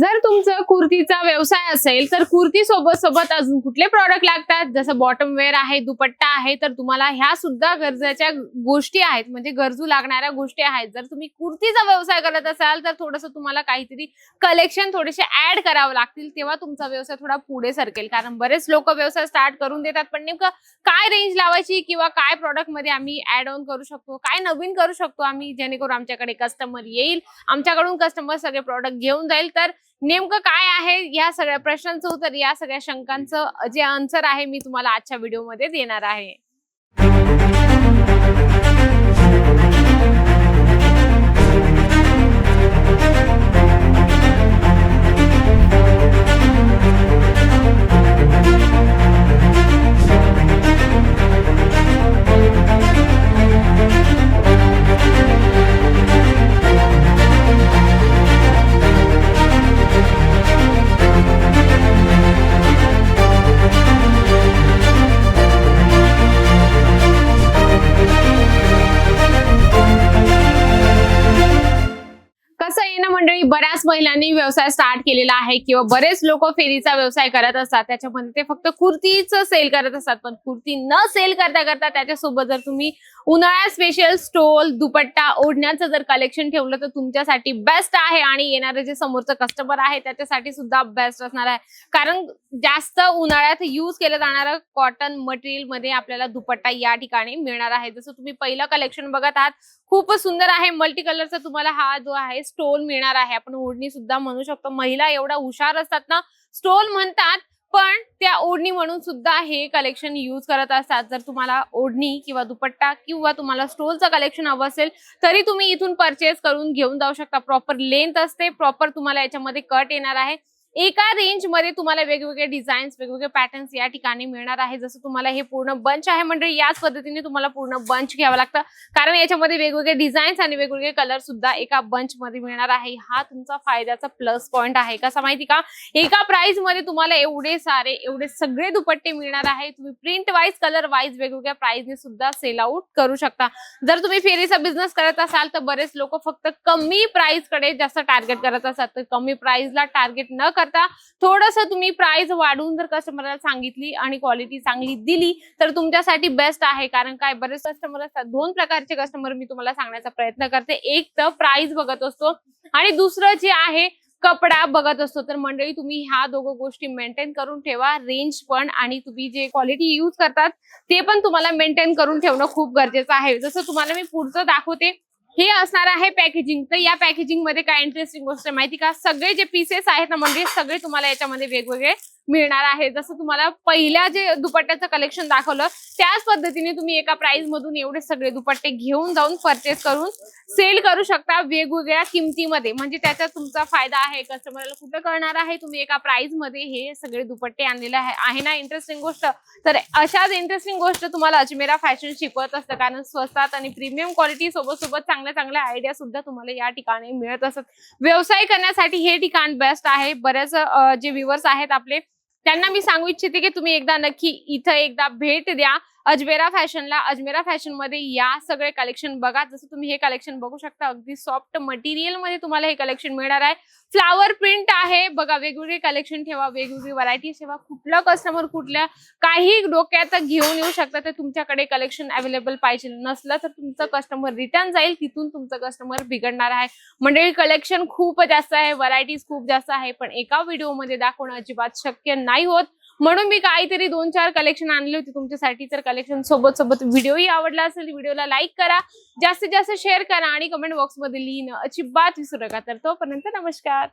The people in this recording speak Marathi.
जर तुमचं कुर्तीचा व्यवसाय असेल तर कुर्ती सोबत सोबत अजून कुठले प्रॉडक्ट लागतात? जसं बॉटम वेअर आहे दुपट्टा आहे तर तुम्हाला ह्या सुद्धा गरजेच्या गोष्टी आहेत. म्हणजे गरजू लागणाऱ्या गोष्टी आहेत. जर तुम्ही कुर्तीचा व्यवसाय करत असाल तर थोडंसं तुम्हाला काहीतरी कलेक्शन थोडेसे ऍड करावं लागतील तेव्हा तुमचा व्यवसाय थोडा पुढे सरकेल. कारण बरेच लोक व्यवसाय स्टार्ट करून देतात पण नेमकं काय रेंज लावायची किंवा काय प्रॉडक्टमध्ये आम्ही ऍड ऑन करू शकतो? काय नवीन करू शकतो आम्ही? जेणेकरून आमच्याकडे कस्टमर येईल आमच्याकडून कस्टमर सगळे प्रॉडक्ट घेऊन जाईल. तर नेमकं काय आहे या सगळ्या प्रश्नांचं उत्तर या सगळ्या शंकांचं जे आन्सर आहे मी तुम्हाला आजच्या व्हिडिओमध्ये देणार आहे. बऱ्याच महिलांनी व्यवसाय स्टार्ट केलेला आहे किंवा बरेच लोक फेरीचा व्यवसाय करत असतात. त्याच्यामध्ये ते फक्त कुर्तीच सेल करत असतात पण कुर्ती न सेल करता करता त्याच्यासोबत जर तुम्ही उन्हाळ्या स्पेशल स्टोल दुपट्टा ओढण्याचं जर कलेक्शन ठेवलं तर तुमच्यासाठी बेस्ट आहे आणि येणारे जे समोरचं कस्टमर आहे त्याच्यासाठी सुद्धा बेस्ट असणार आहे. कारण जास्त उन्हाळ्यात यूज केलं जाणारं कॉटन मटेरियलमध्ये आपल्याला दुपट्टा या ठिकाणी मिळणार आहे. जसं तुम्ही पहिलं कलेक्शन बघत आहात खूपच सुंदर आहे. मल्टी कलरचा तुम्हाला हा जो आहे स्टोल मिळणार आहे. आपण ओढणी सुद्धा म्हणू शकतो. महिला एवढा हुशार असतात ना स्टोल म्हणतात पण त्या ओढणी म्हणून सुद्धा हे कलेक्शन यूज करत असतात. जर तुम्हाला ओढणी किंवा दुपट्टा किंवा तुम्हाला स्टोलचं कलेक्शन हवं असेल तरी तुम्ही इथून परचेस करून घेऊन जाऊ शकता. प्रॉपर लेंथ असते प्रॉपर तुम्हाला याच्यामध्ये कट येणार आहे. एका रेंजमध्ये तुम्हाला वेगवेगळे डिझाईन्स वेगवेगळे पॅटर्न्स या ठिकाणी मिळणार आहे. जसं तुम्हाला हे पूर्ण बंच आहे म्हणजे याच पद्धतीने तुम्हाला पूर्ण बंच घ्यावं लागतं. कारण याच्यामध्ये वेगवेगळे डिझाईन्स आणि वेगवेगळे कलर सुद्धा एका बंच मध्ये मिळणार आहे. हा तुमचा फायद्याचा प्लस पॉईंट आहे. कसा माहिती का? एका प्राइसमध्ये तुम्हाला एवढे सारे एवढे सगळे दुपट्टे मिळणार आहे. तुम्ही प्रिंट वाईज कलर वाईज वेगवेगळ्या प्राइसने सुद्धा सेल आउट करू शकता. जर तुम्ही फेरीचा बिझनेस करत असाल तर बरेच लोक फक्त कमी प्राइसकडे जास्त टार्गेट करत असतात. तर कमी प्राइसला टार्गेट न करता. थोडस तुम्ही प्राइस वाढवून जर कस्टमरला सांगितली आणि क्वालिटी चांगली दिली तर तुमच्यासाठी बेस्ट आहे. कारण काय? बरेच कस्टमर असतात. दोन प्रकारचे कस्टमर मी तुम्हाला सांगण्याचा प्रयत्न करते. एक तर प्राइस बघत असतो आणि दुसरं जे आहे कपडा बघत असतो. तर मंडळी तुम्ही ह्या दोघं गोष्टी मेंटेन करून ठेवा. रेंज पण आणि तुम्ही जे क्वालिटी यूज करतात ते पण तुम्हाला मेंटेन करून ठेवणं खूप गरजेचं आहे. जसं तुम्हाला मी पुढचं दाखवते हे असणार आहे पॅकेजिंग तर या पॅकेजिंगमध्ये काय इंटरेस्टिंग गोष्ट आहे माहिती का? सगळे जे पीसेस आहेत ना म्हणजे सगळे तुम्हाला याच्यामध्ये वेगवेगळे मिळणार आहे. जसं तुम्हाला पहिल्या जे दुपट्ट्याचं कलेक्शन दाखवलं त्याच पद्धतीने तुम्ही एका प्राइस मधून एवढे सगळे दुपट्टे घेऊन जाऊन परचेस करून सेल करू शकता वेगवेगळ्या किमतीमध्ये. म्हणजे त्याचा तुमचा फायदा आहे कस्टमरला कुठं कळणार आहे? तुम्ही एका प्राइसमध्ये हे सगळे दुपट्टे आणलेले आहे. आहे ना इंटरेस्टिंग गोष्ट? तर अशाच इंटरेस्टिंग गोष्ट तुम्हाला अजमेरा फॅशन शिकवत असतं. कारण स्वस्तात आणि प्रीमियम क्वालिटी सोबत सोबत चांगल्या चांगल्या आयडिया सुद्धा तुम्हाला या ठिकाणी मिळत असत व्यवसाय करण्यासाठी हे ठिकाण बेस्ट आहे. बऱ्याच जे व्ह्युअर्स आहेत आपले त्यांना मी सांगू इच्छिते की तुम्ही एकदा नक्की इथं एकदा भेट द्या. अजमेरा फॅशनला अजमेरा फॅशनमध्ये या सगळे कलेक्शन बघा. जसं तुम्ही हे कलेक्शन बघू शकता अगदी सॉफ्ट मटेरियलमध्ये तुम्हाला हे कलेक्शन मिळणार आहे. फ्लावर प्रिंट आहे. बघा वेगवेगळे कलेक्शन ठेवा वेगवेगळी व्हरायटी ठेवा. कुठला कस्टमर कुठल्या काही डोक्यात घेऊन येऊ शकता तर तुमच्याकडे कलेक्शन अवेलेबल पाहिजे. नसलं तर तुमचं कस्टमर रिटर्न जाईल. तिथून तुमचं कस्टमर बिघडणार आहे. मंडळी कलेक्शन खूप जास्त आहे. व्हरायटीज खूप जास्त आहे. पण एका व्हिडिओमध्ये दाखवणं अजिबात शक्य नाही होत. म्हणून मी काहीतरी दोन चार कलेक्शन आणले होते तुमच्यासाठी. तर कलेक्शन सोबत सोबत व्हिडिओही आवडला असेल व्हिडिओला लाईक करा. जास्तीत जास्त शेअर करा आणि कमेंट बॉक्समध्ये लिहिणं अजिबात विसरू नका. तर तोपर्यंत नमस्कार.